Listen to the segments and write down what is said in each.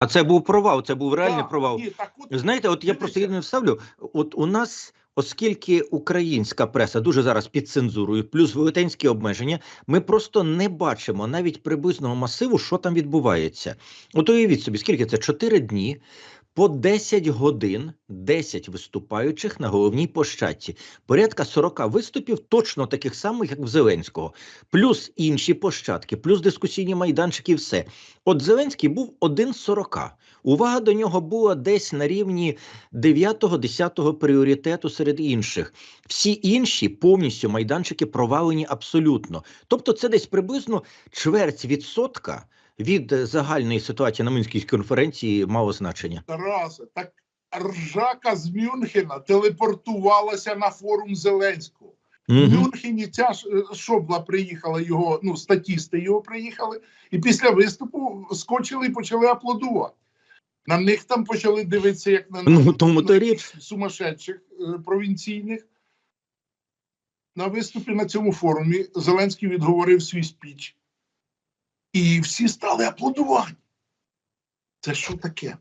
А це був провал, це був реальний Да, провал. ні, так от, Знаєте, от я Дивіться. просто не вставлю. От у нас, оскільки українська преса дуже зараз під цензурою, плюс велетенські обмеження, ми просто не бачимо навіть приблизного масиву, що там відбувається. От уявіть собі, скільки це? Чотири дні. По 10 годин 10 виступаючих на головній площадці. Порядка 40 виступів, точно таких самих, як в Зеленського, плюс інші площадки, плюс дискусійні майданчики, все. От Зеленський був один з 40. Увага до нього була десь на рівні 9-10 пріоритету серед інших. Всі інші повністю майданчики провалені абсолютно. Тобто, це десь приблизно чверть відсотка від е, загальної ситуації на Мінській конференції мало значення. Тарасе, так ржака з Мюнхена телепортувалася на форум Зеленського. В Мгм. Мюнхені ця е, шобла приїхала його, ну, статісти його приїхали, і після виступу скочили і почали аплодувати. На них там почали дивитися, як на, Ну, тому на якихось сумасшедших е, провінційних. На виступі на цьому форумі Зеленський відговорив свій спіч. І всі стали аплодувати. Це що таке?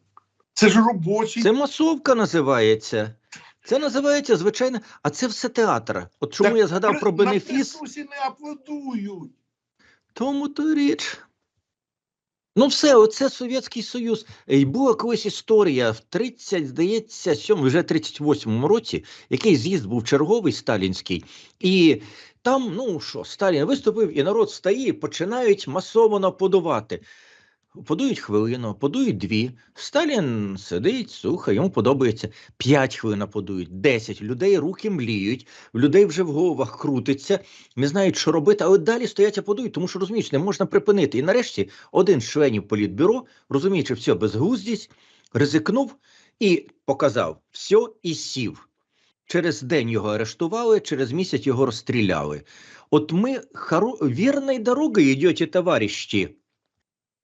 Це ж робочий. Це масовка називається. Це називається звичайно, а це все театр. От чому Так я згадав про бенефіс? На не аплодують. Тому то річ. Ну, все, оце Совєтський Союз. І була колись історія в 30, здається, 7, вже 38-му році, який з'їзд був черговий сталінський, і там, ну що, Сталін виступив, і народ стає, починають масово подувати. Подують хвилину, подують дві. Сталін сидить, слухає, йому подобається. П'ять хвилин подують, десять. Людей руки мліють, людей вже в головах крутиться, не знають, що робити, але далі стоять і подують, тому що розумієш, не можна припинити. І нарешті один з членів політбюро, розуміючи, все безглуздість, ризикнув і показав все і сів. Через день його арештували, через місяць його розстріляли. От ми хоро... вірною дорогою йдете, товариші.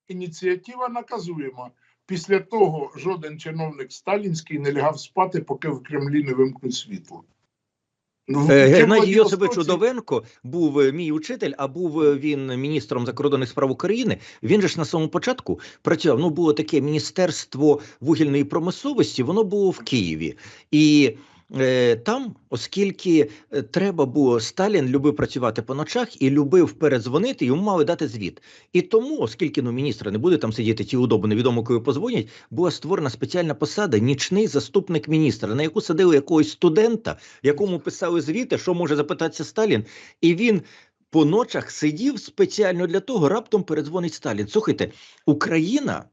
Ініціатива наказуєма. Після того жоден чиновник сталінський не лягав спати, поки в Кремлі не вимкнуть світло. Ну, Е, Геннадій Йосипович Удовенко був е, мій учитель, а був е, він міністром закордонних справ України. Він же ж на самому початку працював. Ну було таке міністерство вугільної промисловості. Воно було в Києві, і там, оскільки е, треба було, Сталін любив працювати по ночах і любив передзвонити, йому мали дати звіт. І тому, оскільки ну міністра не буде там сидіти цілодобу, невідомо коли позвонять, була створена спеціальна посада нічний заступник міністра, на яку садили якогось студента, якому писали звіти, що може запитатися Сталін, і він. По ночах сидів спеціально для того, раптом передзвонить Сталін. Слухайте, Україна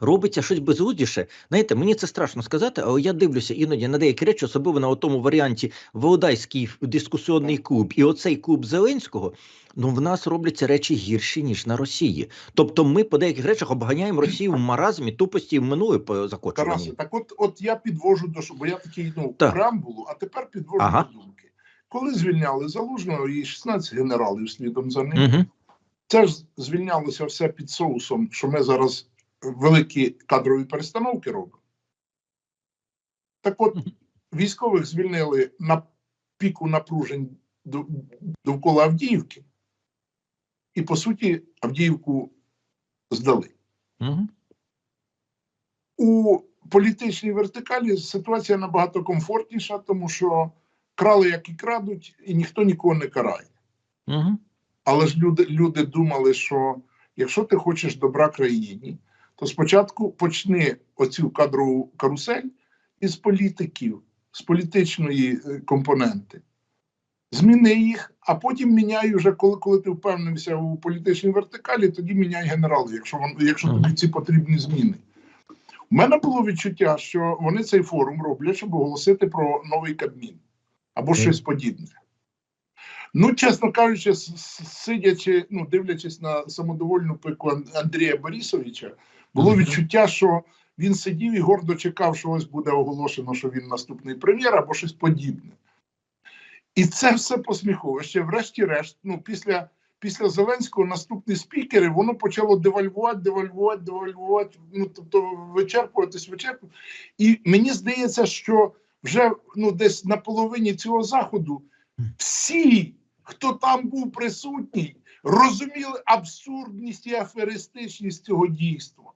робиться щось безглуздіше. Знаєте, мені це страшно сказати, але я дивлюся іноді на деякі речі, особливо на тому варіанті Володайський дискусіонний клуб і оцей клуб Зеленського. Ну, в нас робляться речі гірші, ніж на Росії. Тобто ми по деяких речах обганяємо Росію в маразмі, тупості в минуле по Тарасе, так от, от я підвожу до бо я такий ну, Так. преамбулу, а тепер підвожу Ага. до думки. Коли звільняли залужного і 16 генералів слідом за ним, Угу. це ж звільнялося все під соусом, що ми зараз великі кадрові перестановки робимо. Так от, військових звільнили на піку напружень довкола Авдіївки, і по суті Авдіївку здали. Угу. У політичній вертикалі ситуація набагато комфортніша, тому що крали, як і крадуть, і ніхто нікого не карає. Угу. Але ж люди, люди думали, що якщо ти хочеш добра країні, то спочатку почни оцю кадрову карусель із політиків, з політичної е, компоненти. Зміни їх, а потім міняй вже, коли, коли ти впевнився у політичній вертикалі, тоді міняй генерали, якщо, вон, якщо тобі ці потрібні зміни. У мене було відчуття, що вони цей форум роблять, щоб оголосити про новий Кабмін або щось подібне. Ну, чесно кажучи, сидячи, ну, дивлячись на самодовольну пику Андрія Борисовича, було відчуття, що він сидів і гордо чекав, що ось буде оголошено, що він наступний прем'єр або щось подібне. І це все посміховище. Врешті-решт, ну, після, після Зеленського наступні спікери, воно почало девальвувати, девальвувати, девальвувати, ну, тобто вичерпуватись, вичерпувати. І мені здається, що вже ну, десь на половині цього заходу всі, хто там був присутній, розуміли абсурдність і аферистичність цього дійства.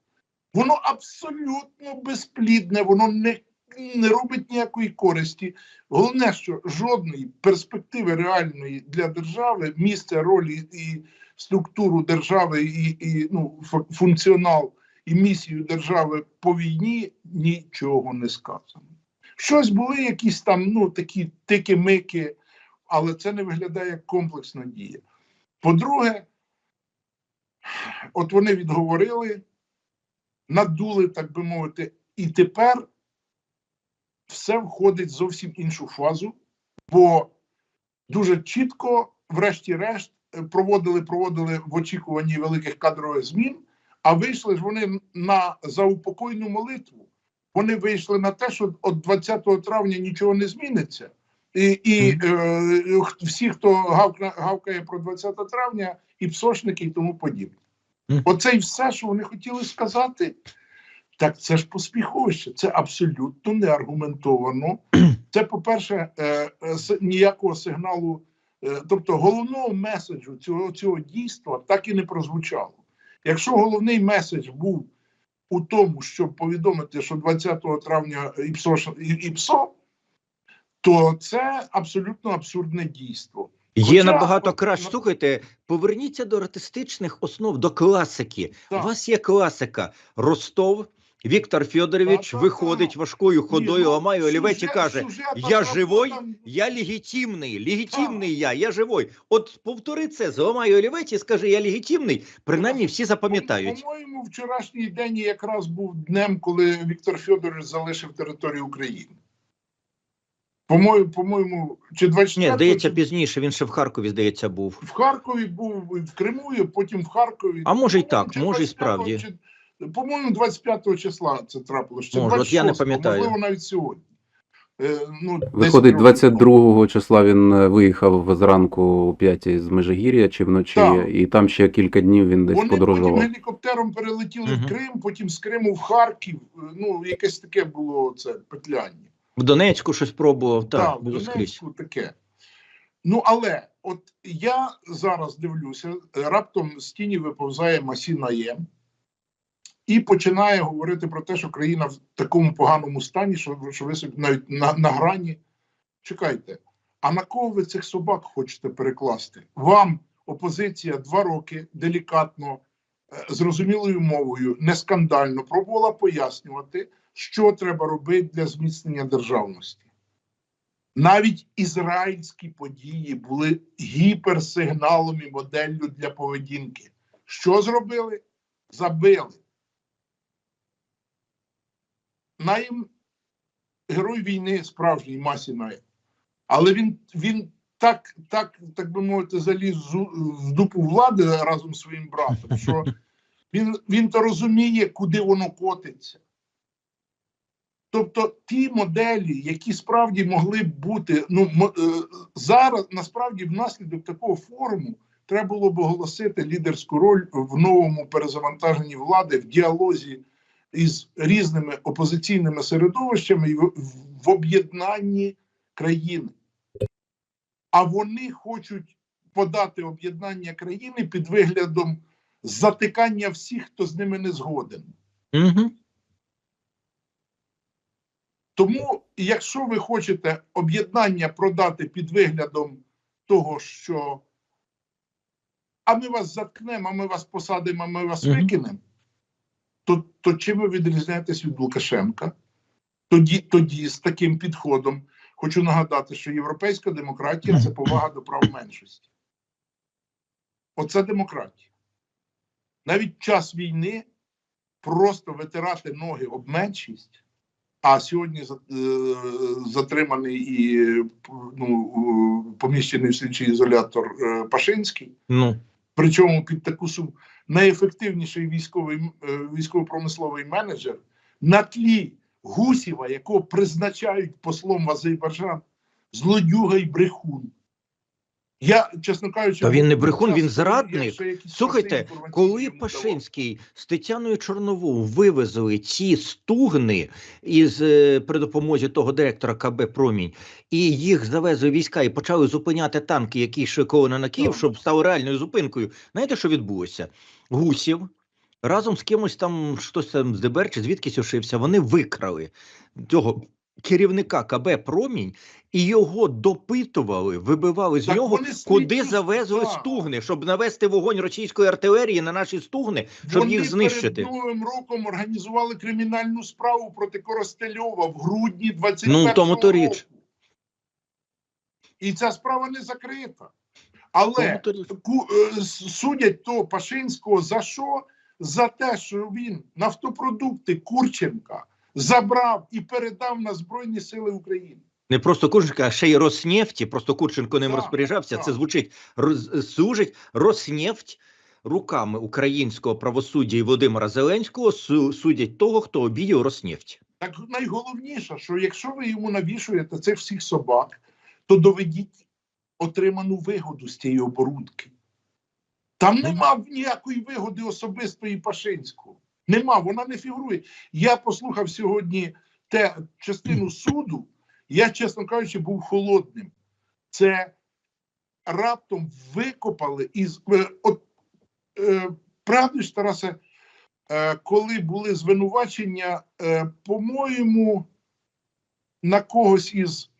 Воно абсолютно безплідне, воно не, не робить ніякої користі. Головне, що жодної перспективи реальної для держави, місце ролі і структуру держави, і, і ну, функціонал і місію держави по війні нічого не сказано. Щось були якісь там ну, такі тики-мики, але це не виглядає як комплексна дія. По-друге, от вони відговорили, надули, так би мовити, і тепер все входить в зовсім іншу фазу, бо дуже чітко, врешті-решт, е, проводили, проводили в очікуванні великих кадрових змін, а вийшли ж вони на заупокойну молитву. Вони вийшли на те, що от 20 травня нічого не зміниться. І, і е, всі, хто гавкна, гавкає про 20 травня, і псошники, і тому подібне. Оце і все, що вони хотіли сказати. Так це ж поспіховище, це абсолютно неаргументовано. Це, по-перше, е, е, ніякого сигналу, е, тобто головного меседжу цього, цього дійства так і не прозвучало. Якщо головний меседж був у тому, щоб повідомити, що 20 травня ІПСО, ІПСО, то це абсолютно абсурдне дійство. Є Хоча, набагато краще. Слухайте, поверніться до артистичних основ, до класики. Так. У вас є класика. Ростов, Віктор Федорович Так, так, виходить так. важкою ходою, ну, ламає олівець і каже: сюжет Я живой, там, я легітимний, легітимний я, я живой. От повтори це, зламай олівець і скажи, я легітимний. Принаймні всі запам'ятають. По-моєму, вчорашній день якраз був днем, коли Віктор Федорович залишив територію України. По-моєму, по-моєму, чи 24 Ні, здається, пізніше він ще в Харкові, здається, був. в Харкові був, в Криму, і потім в Харкові. А може й так, може й справді. чи- По-моєму, 25 числа це трапилося. Чи Може, от я не пам'ятаю. Можливо, навіть сьогодні. Е, ну, Виходить, років тому. 22 числа він е, виїхав зранку о 5 з Межигір'я чи вночі, Так. і там ще кілька днів він десь Вони потім подорожував. гелікоптером перелетіли Мгм. в Крим, потім з Криму в Харків. Е, Ну, якесь таке було це петляння. В Донецьку щось пробував. Так, Так, в було скрізь. Таке. Ну, але от я зараз дивлюся, раптом з тіні виповзає Масіна Є і починає говорити про те, що країна в такому поганому стані, що, що ви собі навіть на, на грані. Чекайте, а на кого ви цих собак хочете перекласти? Вам опозиція два роки делікатно, е, зрозумілою мовою, не скандально пробувала пояснювати, що треба робити для зміцнення державності. Навіть ізраїльські події були гіперсигналом і моделлю для поведінки. Що зробили? Забили. Наїм герой війни справжній масі Наєм. Але він, він так, так, так би мовити, заліз в дупу влади разом з своїм братом, що він, він то розуміє, куди воно котиться. Тобто ті моделі, які справді могли б бути, ну е, зараз насправді внаслідок такого форуму треба було б оголосити лідерську роль в новому перезавантаженні влади в діалозі із різними опозиційними середовищами і в, об'єднанні країни. А вони хочуть подати об'єднання країни під виглядом затикання всіх, хто з ними не згоден. Угу. Тому, якщо ви хочете об'єднання продати під виглядом того, що а ми вас заткнемо, а ми вас посадимо, а ми вас Мгм. викинемо, то, то чим ви відрізняєтесь від Лукашенка? Тоді, тоді з таким підходом хочу нагадати, що європейська демократія це повага до прав меншості. Оце демократія. Навіть час війни просто витирати ноги об меншість. А сьогодні е, затриманий і ну, поміщений в слідчий ізолятор е, Пашинський, Ну, причому під таку суму найефективніший військовий е, військово-промисловий менеджер на тлі Гусєва, якого призначають послом в Азербайджан, злодюга і брехун. Я, чесно кажучи, Та він не ну, брехун, він зрадник. Слухайте, коли. Пашинський з Тетяною Чорновою вивезли ці стугни із е, при допомозі того директора КБ Промінь, і їх завезли війська і почали зупиняти танки, які йшли колони на Київ, щоб стало реальною зупинкою. Знаєте, що відбулося? Гусів разом з кимось там щось там з ДБР чи звідкись ошився, вони викрали цього керівника КБ Промінь і його допитували, вибивали з Так нього, куди завезли стугни, щоб навести вогонь російської артилерії на наші стугни, щоб Вони їх знищити. перед новим роком організували кримінальну справу проти Коростельова в грудні 21 Ну, тому то річ. року. І ця справа не закрита. Але е, судять то Пашинського за що? За те, що він нафтопродукти Курченка забрав і передав на Збройні Сили України. Не просто Курченко, а ще й Роснефті. Просто Курченко ним Так, розпоряджався. так. Це звучить роз, служить Роснефть руками українського правосуддя і Володимира Зеленського су- судять того, хто обідів Роснефть. Так найголовніше, що якщо ви йому навішуєте цих всіх собак, то доведіть отриману вигоду з цієї оборудки. Там нема ніякої вигоди особистої Пашинського. Нема, вона не фігурує. Я послухав сьогодні те частину суду. Я, чесно кажучи, був холодним. Це раптом викопали із е, от е, правда ж, Тарасе, е, коли були звинувачення, е, по-моєму, на когось із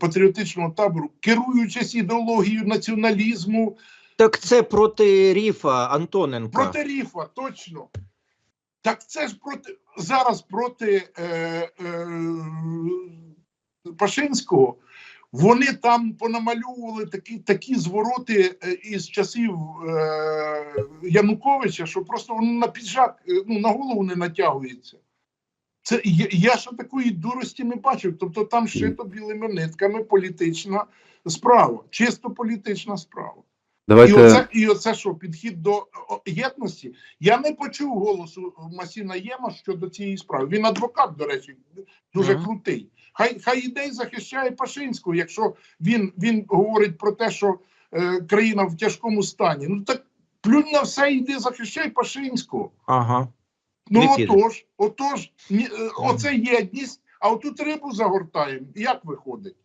патріотичного табору, керуючись ідеологією націоналізму, Так це проти Ріфа Антоненка. проти Ріфа, точно. Так це ж проти зараз проти е, е, Пашинського. Вони там понамальовували такі, такі звороти е, із часів е, Януковича, що просто воно на піджак, е, ну, на голову не натягується. Це я, я ще такої дурості не бачив. Тобто там шито білими нитками політична справа, чисто політична справа. І Давайте оце, і оце що, підхід до єдності? Я не почув голосу Масіна Єма щодо цієї справи. Він адвокат, до речі, дуже Ага. крутий. Хай хай ідей захищає Пашинського, якщо він, він говорить про те, що е, країна в тяжкому стані. Ну так плюнь на все, йди захищай Пашинського. Ага. Ну Не отож, отож, ні, е, оце єдність, а отут рибу загортаємо. Як виходить?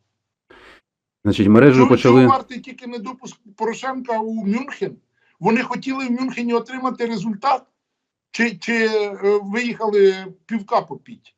Значить, мережу ну, почали. вартий тільки не допуск Порошенка у Мюнхен? Вони хотіли в Мюнхені отримати результат, чи, чи е, виїхали півка попіть?